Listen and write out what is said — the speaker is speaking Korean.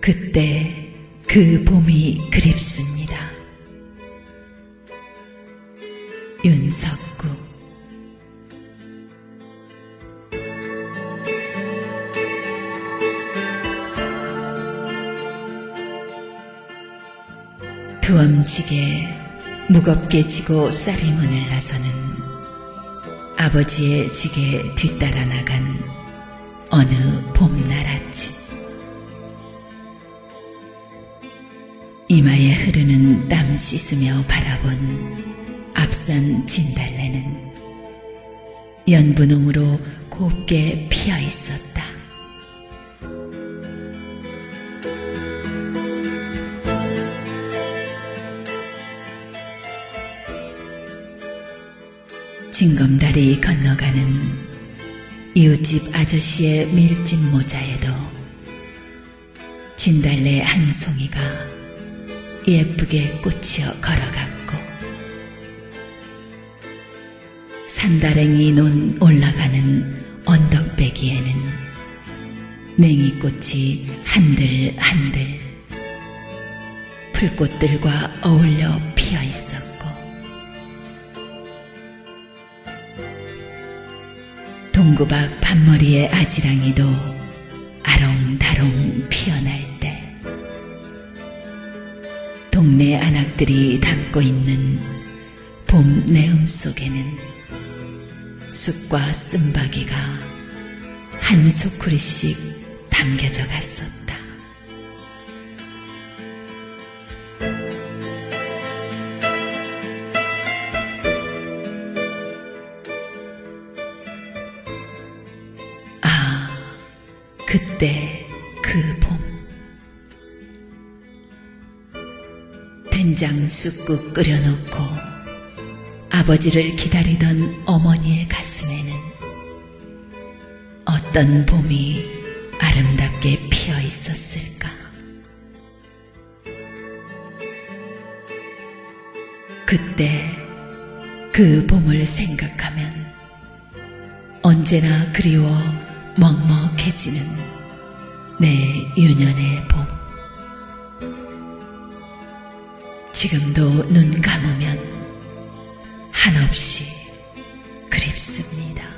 그때 그 봄이 그립습니다. 윤석구 두엄지게 무겁게 지고 쌀이 문을 나서는 아버지의 지게 뒤따라 나간 어느 봄날 씻으며 바라본 앞산 진달래는 연분홍으로 곱게 피어 있었다. 징검다리 건너가는 이웃집 아저씨의 밀짚 모자에도 진달래 한 송이가 예쁘게 꽂혀 걸어갔고 산다랭이 논 올라가는 언덕배기에는 냉이꽃이 한들 한들 풀꽃들과 어울려 피어 있었고 동구박 밭머리의 아지랑이도 아롱다롱 피어날 때 동네 안악들이 담고 있는 봄 내음 속에는 쑥과 쓴바귀가 한 소쿠리씩 담겨져 갔었다. 아, 그때 된장 쑥국 끓여놓고 아버지를 기다리던 어머니의 가슴에는 어떤 봄이 아름답게 피어 있었을까? 그때 그 봄을 생각하면 언제나 그리워 먹먹해지는 내 유년의 봄. 지금도 눈 감으면 한없이 그립습니다.